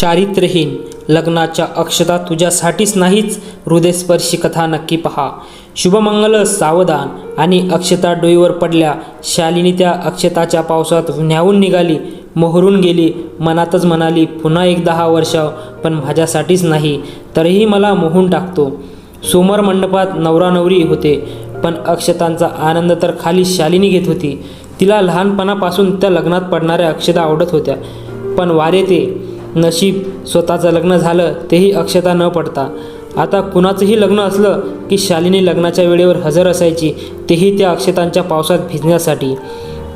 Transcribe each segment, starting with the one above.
चारित्र्यहीन. लग्नाच्या अक्षता तुझ्यासाठीच नाहीच. हृदयस्पर्शी कथा नक्की पहा. शुभमंगल सावधान. आणि अक्षता डोईवर पडल्या शालिनी त्या अक्षताच्या पावसात न्याहून निघाली. मोहरून गेली. मनातच म्हणाली पुन्हा एक दहा वर्ष पण माझ्यासाठीच नाही तरीही मला मोहून टाकतो. सोमर मंडपात नवरा नवरी होते पण अक्षतांचा आनंद तर खाली शालिनी घेत होती. तिला लहानपणापासून त्या लग्नात पडणाऱ्या अक्षता आवडत होत्या. पण वारे ते नशीब स्वतःचं लग्न झालं तेही अक्षता न पडता. आता कुणाचंही लग्न असलं की शालिनी लग्नाच्या वेळेवर हजर असायची तेही त्या अक्षतांच्या पावसात भिजण्यासाठी.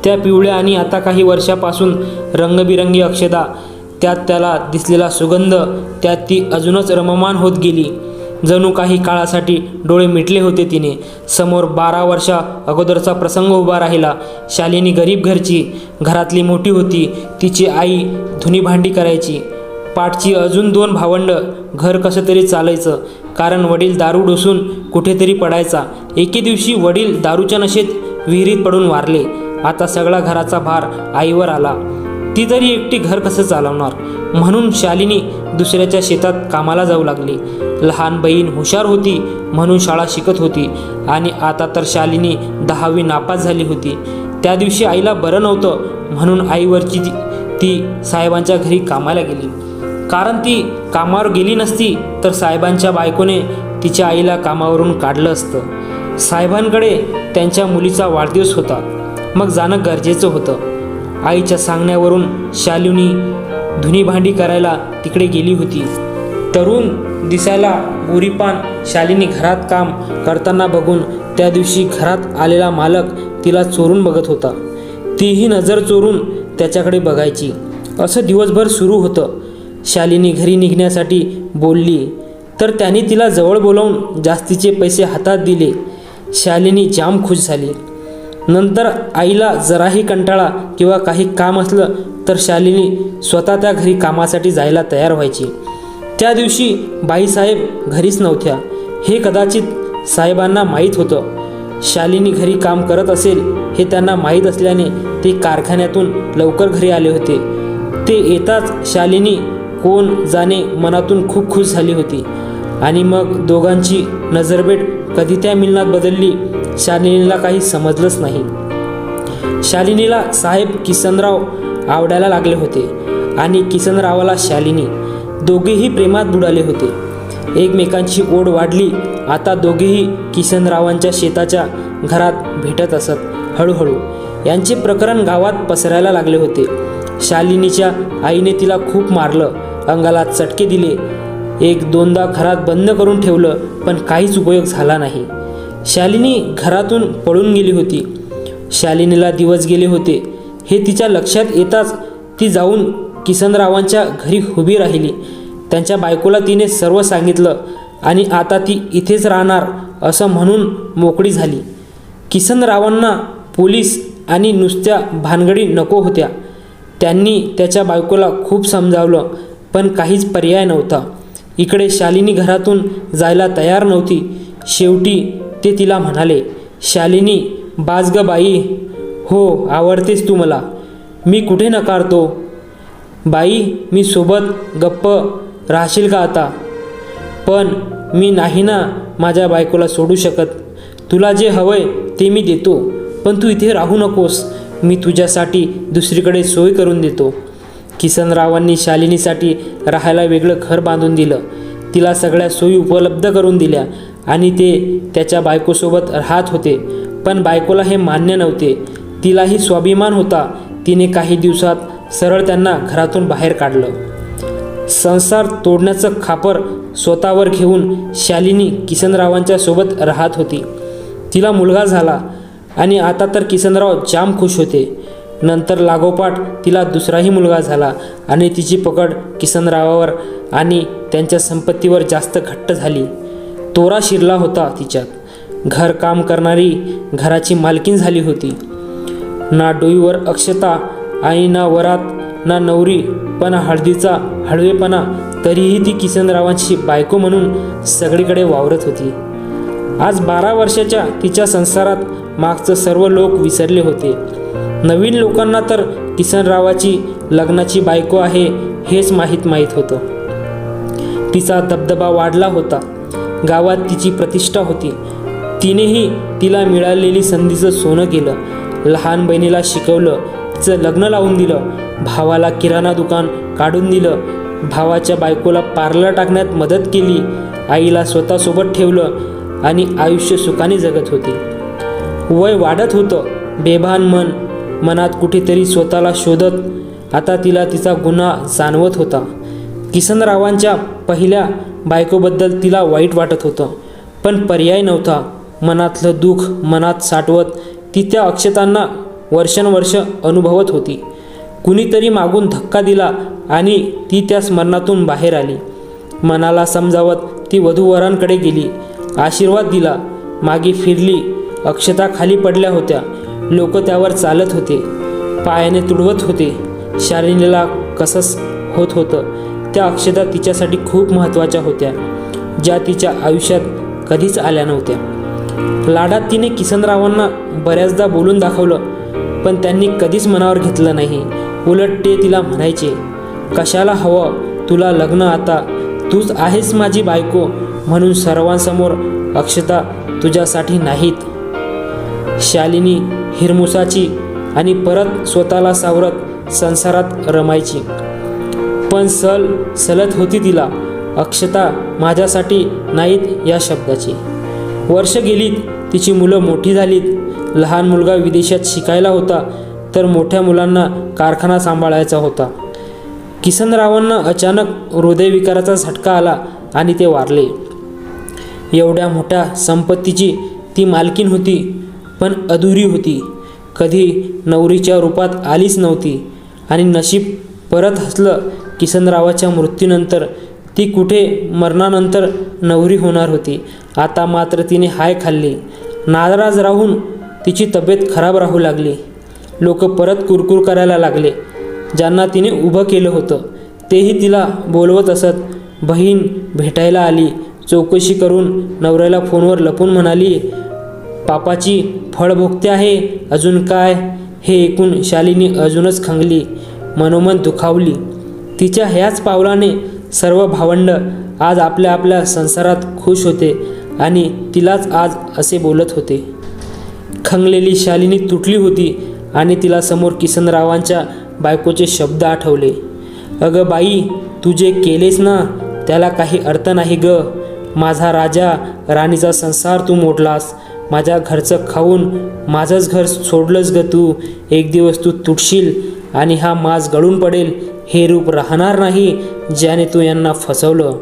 त्या पिवळ्या आणि आता काही वर्षापासून रंगबिरंगी अक्षता त्यात त्याला दिसलेला सुगंध त्यात ती अजूनच रममान होत गेली. जणू काही काळासाठी डोळे मिटले होते तिने. समोर बारा वर्षा अगोदरचा प्रसंग उभा राहिला. शालिनी गरीब घरची घरातली मोठी होती. तिची आई धुनी भांडी करायची. पाठची अजून दोन भावंड घर कसं तरी चालायचं. कारण वडील दारू डोसून कुठेतरी पडायचा. एके दिवशी वडील दारूच्या नशेत विहिरीत पडून वारले. आता सगळा घराचा भार आईवर आला. ती तरी एकटी घर कसं चालवणार? म्हणून शालिनी दुसऱ्याच्या शेतात कामाला जाऊ लागली. लहान बहीण हुशार होती म्हणून शाळा शिकत होती आणि आता तर शालिनी दहावी नापास झाली होती. त्या दिवशी आईला बरं नव्हतं म्हणून आईवरची ती ती साहेबांच्या घरी कामाला गेली. कारण ती कामावर गेली नसती तर साहेबांच्या बायकोने तिच्या आईला कामावरून काढलं असतं. साहेबांकडे त्यांच्या मुलीचा वाढदिवस होता. मग जाणं गरजेचं होतं. आईच्या सांगण्यावरून शालिनी धुनीभांडी करायला तिकडे गेली होती. तरुण दिसायला गोरीपान शालिनी घरात काम करताना बघून त्या दिवशी घरात आलेला मालक तिला चोरून बघत होता. तीही नजर चोरून त्याच्याकडे बघायची. असं दिवसभर सुरू होतं. शालिनी घरी निघण्यासाठी बोलली तर त्याने तिला जवळ बोलावून जास्तीचे पैसे हातात दिले. शालिनी जाम खुश झाली. नंतर आईला जराही कंटाळा किंवा काही काम असलं तर शालिनी स्वतः त्या घरी कामासाठी जायला तयार व्हायची. त्या दिवशी बाईसाहेब घरीच नव्हत्या. हे कदाचित साहेबांना माहीत होतं. शालिनी घरी काम करत असेल हे त्यांना माहीत असल्याने ते कारखान्यातून लवकर घरी आले होते. ते येताच शालिनी कोण जाणे मनातून खूप खुश झाली होती. आणि मग दोघांची नजरबेट कधी त्या मिलनात बदलली शालिनीला काही समजलंच नाही. शालिनीला साहेब किसनराव आवडायला लागले होते आणि किसनरावाला शालिनी दोघेही प्रेमात बुडाले होते. एकमेकांची ओढ वाढली आता दोघेही किसनरावांच्या शेताच्या घरात भेटत असत हळूहळू. यांचे प्रकरण गावात पसरायला लागले होते. शालिनीच्या आईने तिला खूप मारलं अंगाला चटके दिले एक दोनदा घरात बंद करून ठेवलं पण काहीच उपयोग झाला नाही. शालिनी घरातून पळून गेली होती. शालिनीला दिवस गेले होते. हे तिच्या लक्षात येताच ती जाऊन किसनरावांच्या घरी उभी राहिली. त्यांच्या बायकोला तिने सर्व सांगितलं आणि आता ती इथेच राहणार असं म्हणून मोकळी झाली. किसनरावांना पोलीस आणि नुसत्या भानगडी नको होत्या. त्यांनी त्याच्या बायकोला खूप समजावलं पण काहीच पर्याय नव्हता. इकडे शालिनी घरातून जायला तयार नव्हती. शेवटी ते तिला म्हणाले शालिनी बाज ग बाई. हो आवडतेस तू मला. मी कुठे नकारतो? बाई मी सोबत गप्प राहशील का आता? पण मी नाही ना माझ्या बायकोला सोडू शकत. तुला जे हवंय ते मी देतो. पण तू इथे राहू नकोस. मी तुझ्यासाठी दुसरीकडे सोय करून देतो. किसनरावांनी शालिनीसाठी राहायला वेगळं घर बांधून दिलं. तिला सगळ्या सोयी उपलब्ध करून दिल्या. आणि ते त्याच्या बायकोसोबत राहत होते. पण बायकोला हे मान्य नव्हते. तिलाही स्वाभिमान होता. तिने काही दिवसात सरळ त्यांना घरातून बाहेर काढलं. संसार तोडण्याचं खापर स्वतःवर घेऊन शालिनी किसनरावांच्या सोबत राहत होती. तिला मुलगा झाला आणि आता तर किसनराव जाम खुश होते. नंतर लागोपाठ तिला दुसराही मुलगा झाला आणि तिची पकड किसनरावावर आणि त्यांच्या संपत्तीवर जास्त घट्ट झाली. तोरा शिरला होता तिच्यात. घरकाम करणारी घराची मालकीन झाली होती. ना डोईवर अक्षता आणि ना वरात ना नवरी पण हळदीचा हळवेपणा तरीही ती किसनरावांची बायको म्हणून सगळीकडे वावरत होती. आज बारा वर्षाच्या तिच्या संसारात मागचं सर्व लोक विसरले होते. नवीन लोकांना तर किसनरावाची लग्नाची बायको आहे हेच माहीत माहीत होतं. तिचा दबदबा वाढला होता. गावात तिची प्रतिष्ठा होती. तिनेही तिला मिळालेली संधीचं सोनं केलं. लहान बहिणीला शिकवलं. तिचं लग्न लावून दिलं. भावाला किराणा दुकान काढून दिलं. भावाच्या बायकोला पार्लर टाकण्यात मदत केली. आईला स्वतःसोबत ठेवलं आणि आयुष्य सुखाने जगत होती. वय वाढत होतं. बेभान मन. मनात कुठेतरी स्वतःला शोधत. आता तिला तिचा गुन्हा जाणवत होता. किसनरावांच्या पहिल्या बायकोबद्दल तिला वाईट वाटत होतं. पण पर्याय नव्हता. मनातलं दुःख मनात साठवत ती त्या अक्षतांना वर्षानुवर्ष अनुभवत होती. कुणीतरी मागून धक्का दिला आणि ती त्या स्मरणातून बाहेर आली. मनाला समजावत ती वधूवरांकडे गेली. आशीर्वाद दिला. मागे फिरली. अक्षता खाली पडल्या होत्या. लोक त्यावर चालत होते. पायाने तुडवत होते. शालिनीला कसंच होत होतं. त्या अक्षता तिच्यासाठी खूप महत्त्वाच्या होत्या ज्या तिच्या आयुष्यात कधीच आल्या नव्हत्या. लाडात तिने किसनरावांना बऱ्याचदा बोलून दाखवलं पण त्यांनी कधीच मनावर घेतलं नाही. उलट ते तिला म्हणायचे कशाला हवं? तुला लग्न आता. तूच आहेस माझी बायको म्हणून सर्वांसमोर अक्षता तुझ्यासाठी नाहीत. शालिनी हिरमुसाची आणि परत स्वतःला सावरत संसारात रमायची. पण सल सलत होती तिला. अक्षता माझ्यासाठी नाहीत या शब्दाची. वर्ष गेलीत तिची मुलं मोठी झालीत. लहान मुलगा विदेशात शिकायला होता तर मोठ्या मुलांना कारखाना सांभाळायचा होता. किसनरावांना अचानक हृदयविकाराचा झटका आला आणि ते वारले. एवढ्या मोठ्या संपत्तीची ती मालकीन होती पण अधुरी होती. कधी नवरीच्या रूपात आलीच नव्हती आणि नशीब परत हसलं किसनरावाच्या मृत्यूनंतर ती कुठे मरणानंतर नवरी होणार होती? आता मात्र तिने हाय खाल्ली. नाराज राहून तिची तब्येत खराब राहू लागली. लोक परत कुरकुर करायला लागले. ज्यांना तिने उभं केलं होतं तेही तिला बोलवत असत बहीण भेटायला आली. चौकशी करून नवऱ्याला फोनवर लपून म्हणाली पापाची फळ भोगते आहे अजून काय हे ऐकून शालिनी अजूनच खंगली. मनोमन दुखावली. तिच्या ह्याच पावलाने सर्व भावंड आज आपल्या आपल्या संसारात खुश होते आणि तिलाच आज असे बोलत होते. खंगलेली शालिनी तुटली होती आणि तिला समोर किसनरावांच्या बायकोचे शब्द आठवले. अगं बाई तू जे केलेस ना त्याला काही अर्थ नाही ग. माझा राजा राणीचा संसार तू मोडलास. माझ्या घरचं खाऊन माझंच घर सोडलंच ग तू. एक दिवस तू तुटशील आणि हा माज गळून पडेल. हे रूप राहणार नाही ज्याने तू यांना फसवलं.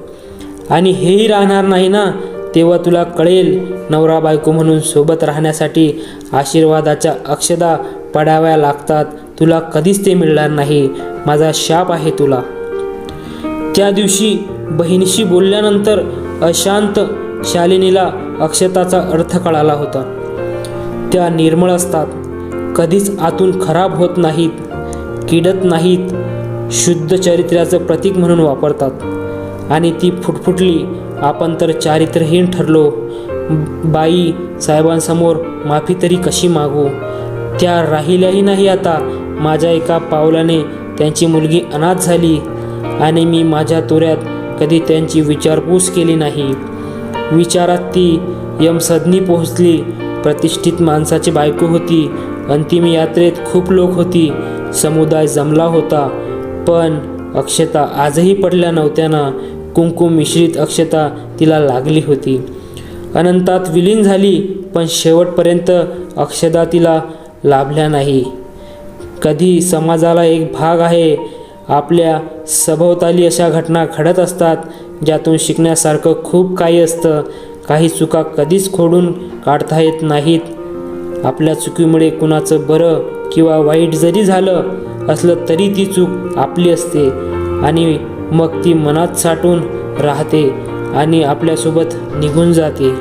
आणि हेही राहणार नाही ना तेव्हा तुला कळेल नवरा बायको म्हणून सोबत राहण्यासाठी आशीर्वादाच्या अक्षदा पडाव्या लागतात. तुला कधीच ते मिळणार नाही. माझा शाप आहे तुला. त्या दिवशी बहिणीशी बोलल्यानंतर अशांत शालिनीला अक्षताचा अर्थ कळाला होता. त्या निर्मळ असतात. कधीच आतून खराब होत नाहीत किडत नाहीत. शुद्ध चरित्र्याचं प्रतीक म्हणून वापरतात. आणि ती फुटफुटली आपण तर चारित्र्यहीन ठरलो. बाई साहेबांसमोर माफी तरी कशी मागू? त्या राहिल्याही नाही आता. माझ्या एका पावलाने त्यांची मुलगी अनाथ झाली. आणि मी माझ्या तोऱ्यात कधी त्यांची विचारपूस केली नाही. विचारात ती यमसदनी पोहोचली. प्रतिष्ठित माणसाची बायको होती. अंतिम यात्रेत खूप लोक होती. समुदाय जमला होता. पण अक्षता आजही पडल्या नव्हत्या ना कुंकुम मिश्रित अक्षता तिला लागली होती. अनंतात विलीन झाली पण शेवटपर्यंत अक्षता तिला लाभल्या नाही. कधी समाजाला एक भाग आहे आपल्या सभोवताली अशा घटना घडत असतात ज्यातून शिकण्यासारखं खूप काही असतं. काही चुका कधीच खोडून काढता येत नाहीत. आपल्या चुकीमुळे कुणाचं बरं किंवा वाईट जरी झालं असलं तरी ती चूक आपली असते आणि मग ती मनात साठून राहते आणि आपल्यासोबत निघून जाते.